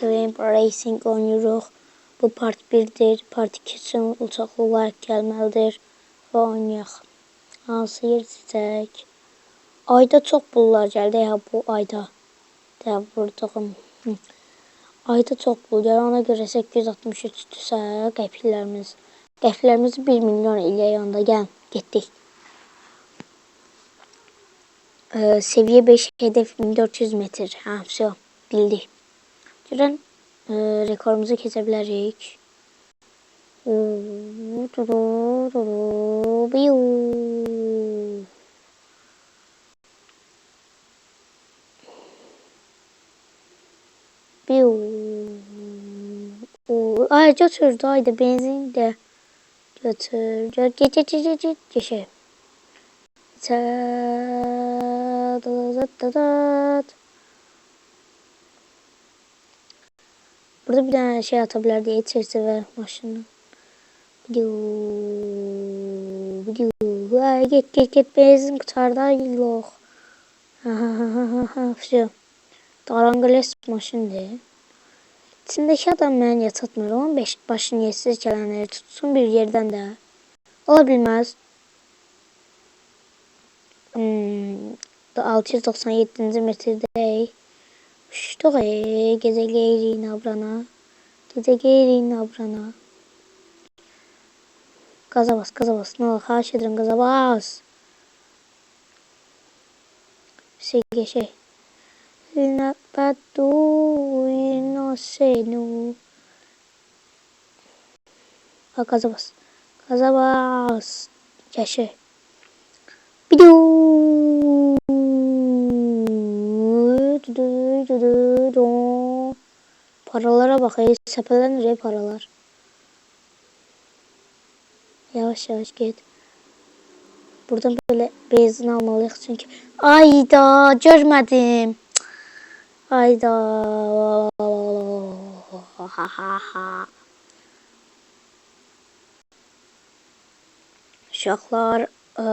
Climb Racing oynuyoruz. Bu part 1'dir. Part 2 üçün uçaqlı like gəlməlidir. Və oynayaq. Hansı yer seçək? Ayda çox pullar gəldi ya bu ayda. Də vurduğum. Hı. Ayda çox pul gəlir. Ona görə 863-dürsə qəpiklərimiz. Qəpiklərimizi 1 milyon eləyək onda. Gəl, getdik. Ee, seviye 5 hedef 1400 metre. Ha, все, bildik. Görən e, rekorumuzu. Biu. Oo, Ay götürdü ayda benzin de götür. Geç geç geç geç geç geçe. Burada bir tane şey atabilirdi. Yetişirse ve maşını. Ay git git git benzin kutarda yok. Şu. Darangles maşın diye. İçindeki adam beni yatatmır. Onun beş, başın yetsiz gelenleri tutsun bir yerden de. Olabilmez. Hmm, 697. metredeyiz. Uçtuq ey, gecə geyrik nabrana. Gecə geyrik nabrana. Gaza bas, gaza bas. Ne olur, xahiş edirəm, gaza bas. Şey geçey. La patu no sé no. Ha gaza bas. Gaza bas. Yaşa. Paralara bak. ey, Sepelenir ey paralar. Yavaş yavaş git. Buradan böyle benzin almalıyıq çünkü. Ayda görmedim. Ayda. Uşaqlar, ə,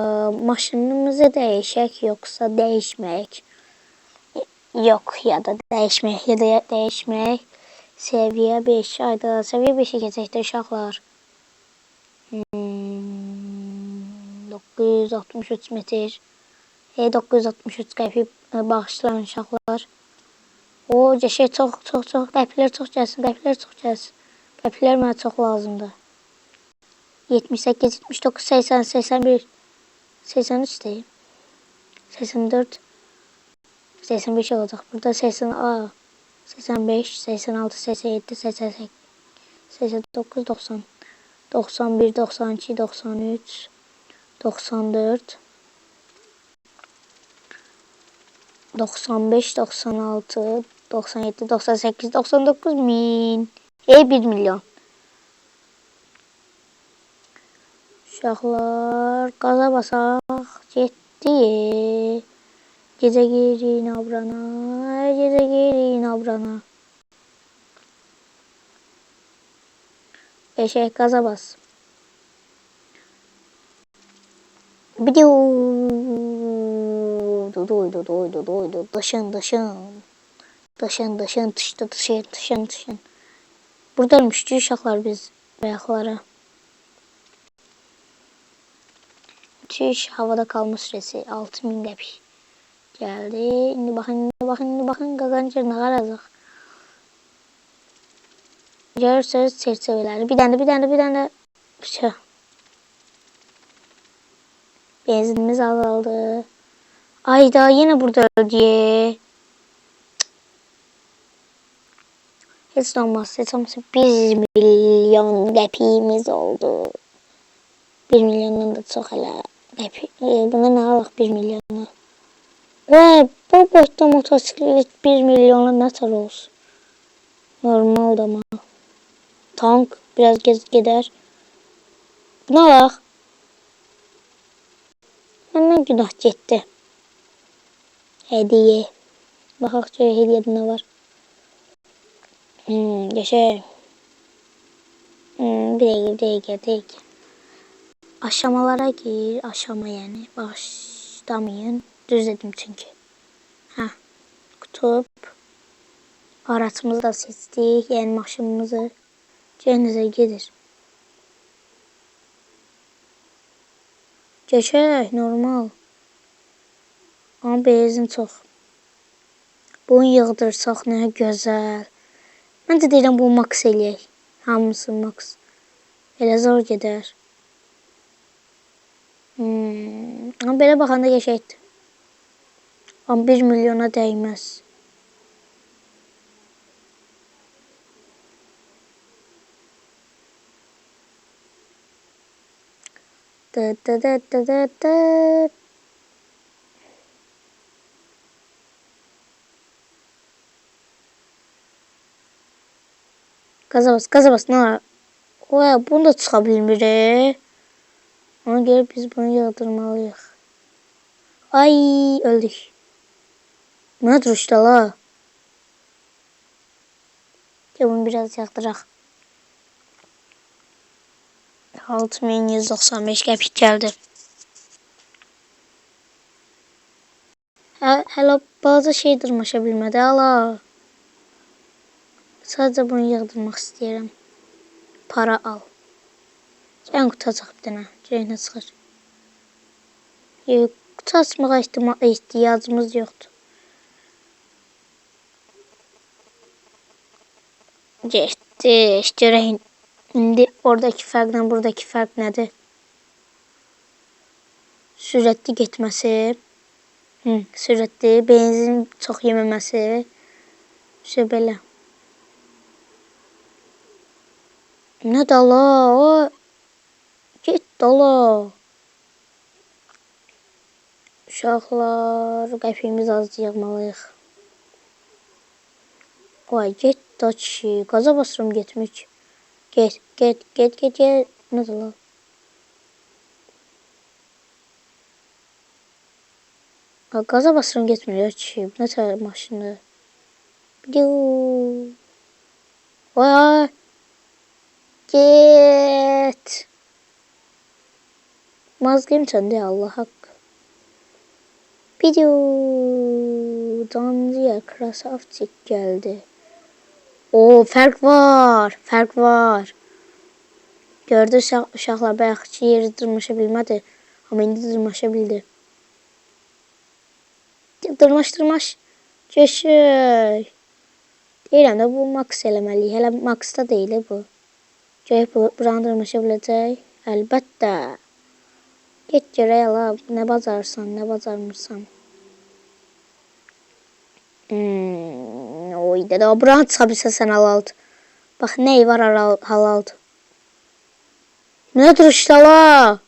maşınımızı dəyişək yoxsa dəyişməyək? Yox, ya da dəyişməyək, ya da dəyişməyək. Səviyyə 5, ayda səviyyə 5-ə keçək də uşaqlar. Hmm, 963 metr. E, 963 qəpik ə, bağışlayın uşaqlar. O, şey çox, çox, çox, qəpiklər çox gəlsin, qəpiklər çox gəlsin. Qəpiklər mənə çox lazımdır. 78, 79, 80, 81, 83 değil. 84, 85 olacak. Burada 80 a 85, 86, 87, 88, 89, 90, 91, 92, 93, 94, 95, 96, 97, 98, 99 min. Ey 1 milyon. Uşaqlar qaza basaq. 7. Gece girin abrana, gece girin abrana. Eşek gaza bas. Bidiu. Doydu doydu doydu. Dışın dışın. Dışın dışın tıştı dışın dışın dışın. Buradaymış uşaklar biz ayaklara. Müthiş havada kalma süresi 6000 depik geldi. İndi baxın, indi baxın, indi baxın qazanc ne qaracaq. Görürsünüz çerçeveləri. Bir dənə, bir dənə, bir dənə. Şey. Benzinimiz azaldı. Ayda yine burada öldü. Hiç olmaz. Hiç olmaz. 1 milyon qəpiyimiz oldu. 1 milyondan da hələ. Qəpi. E, buna nə alaq 1 milyona? Və bu boşda motosiklet 1 milyona nə tər olsun? Normaldır amma. Tank biraz gez gedər. Buna alaq. Məndən günah getdi. Hediye. Baxaq görək hediyədə nə var. Hmm, geçelim. Hmm, bir dakika, bir dakika. Aşamalara gir. Aşama yani. Başlamayın. Düzledim çünkü. Ha. Kutup. Aracımızı da seçdik. Yani maşınımızı. Cenazə gedir. Geçək, normal. Amma benzin çox. Bunu yığdırsaq nə gözəl. Mən də deyirəm bu max eləyək. Hamısı max. Elə zor gedər. Hmm. Amma belə baxanda qəşəngdir. Amma 1 milyona dəyməz. Dı dı dı dı dı dı. Gaza bas, gaza bas. Ne? Oya, bunu da çıxa bilmirik. Ona görə biz bunu yığdırmalıyıq. Ay, öldük. Buna duruşda la. Gel bunu biraz yağdıraq. 6195 qəpik gəldi. Hə, hələ balaca şey dırmaşa bilmədi, ala. Sadəcə bunu yığdırmaq istəyirəm. Para al. Sən qutu açaq bir dənə. Görək nə çıxır. Yox, qutu açmağa ihtimal ehtiyacımız. Getdi. Görək indi oradakı fərqlə buradakı fərq nədir? Sürətli getməsi. Hı, sürətli, benzin çox yeməməsi. İşte belə. Nə dala? O get dala. Uşaqlar, qəpiyimiz az yığmalıyıq. Vay, get da kişi. Qaza basıram getmək. Get, get, get, get, get. Nə dala? Ha, getmir ya kişi. Bu Nə tər maşındır? Bidu. Vay, ay. Get. Mazgim sende Allah hakkı. Bidu. Dandiya Krasavcik geldi. O fark var. Fark var. Gördü uşaq, uşaqlar bayaqki yeri dırmaşa bilmədi. Amma indi dırmaşa bildi. Dırmaş, dırmaş. Geçək. Deyirəm də bu max eləməliyik. Hələ maxda deyil bu. Görək bu buranı dırmaşa biləcək. Əlbəttə. Get görək ala. Nə bacarsan, nə bacarmırsan. Hmm, pójdę. Dobra, co by se alaldı. Bax, nə var halaldı. Nə duruşdala?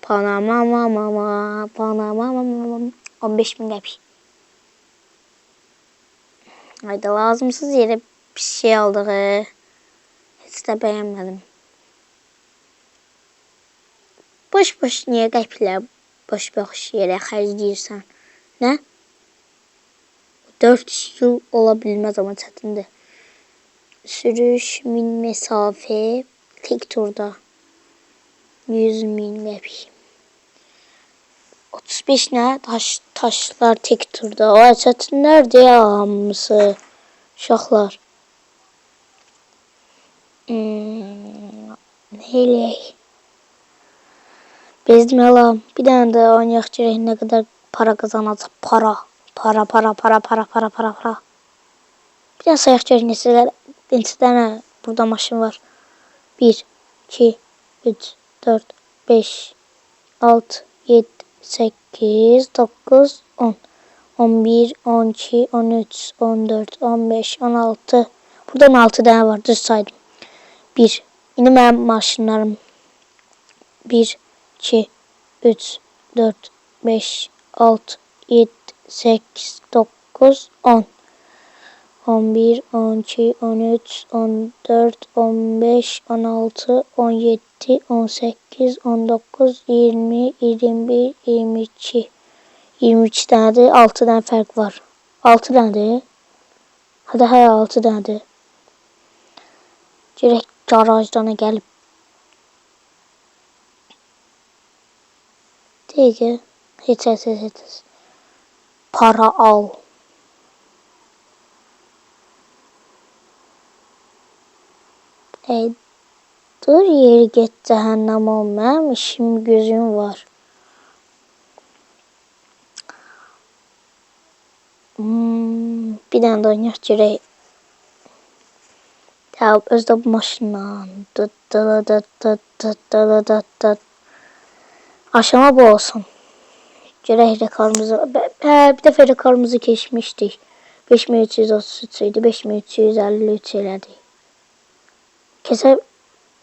Panama, mama, mama, Panama, mama, mama. 15 min qəpik. Hayda, lazımsız yerə bir şey aldıq. Heç də bəyənmədim. Boş-boş niyə qəpiklər boş-boş yerə xərcləyirsən? Nə? 4 yıl ola bilməz amma çətindir. Sürüş, min mesafe, tek turda. 100 min qəpik. 35 nə? Taş, taşlar tek turda. O çətinlərdir ya hamısı. Uşaqlar. Hmm, eləyək? Bezdim alam. Bir də oynayaq görək nə qədər para qazanacaq. Para. Para, para, para, para, para, para, para. Bir dənə sayaq görək neçə, neçə dənə burada maşın var. 1, 2, 3, 4, 5, 6, 7, 8, 9, 10. 11, 12, 13, 14, 15, 16. Burada 16 dənə var, düz saydım. 1. İndi mənim maşınlarım. 1, 2, 3, 4, 5, 6, 7, 8, 9, 10. 11, 12, 13, 14, 15, 16, 17, 18, 19, 20, 21, 22. 23 dənədir, 6 dənə fərq var. 6 dənədir. Hadi hə 6 dənədir. Direkt garajdan gəlib. Deyir ki, heç heç heç heç para al. Ey, dur yeri get cehennem ol, mənim işim gözüm var. Hmm, bir dənə də oynayaq görək. Tamam, özdə bu maşından. Dıt dıt dıt dıt dıt dıt dıt dıt. Aşama bu olsun. Görək rekorumuzu. Hə, bir dəfə rekorumuzu keçmişdik. 5333 idi. 5353 elədik. Kesə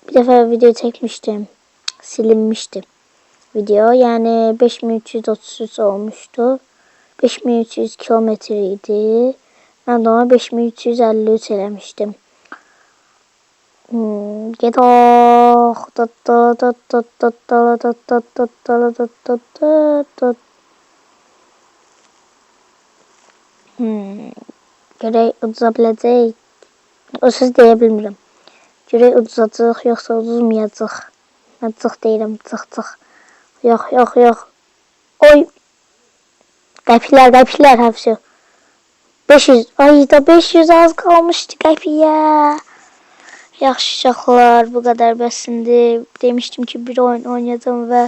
bir dəfə video çəkmişdim. Silinmişdi video. Yəni 5333 olmuşdu. 5300 kilometre idi. Ben de ona 5353 eləmişdim. Hmm, görək uduza biləcək. O söz deyə bilmirəm. Görək uduzacaq yoxsa uduzmayacaq. Mən cıq deyirəm, cıq cıq. Yox, yox, yox. Oy. Qəpiklər, qəpiklər hepsi. 500. Ay da 500 az kalmıştı qəpiyə. Yaxşı uşaqlar, bu kadar bəsindi. Demiştim ki bir oyun oynayacağım ve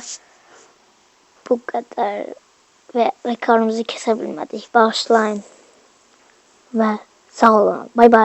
bu kadar ve rekorumuzu kesebilmedik. Bağışlayın ve sağ olun. Bay bay.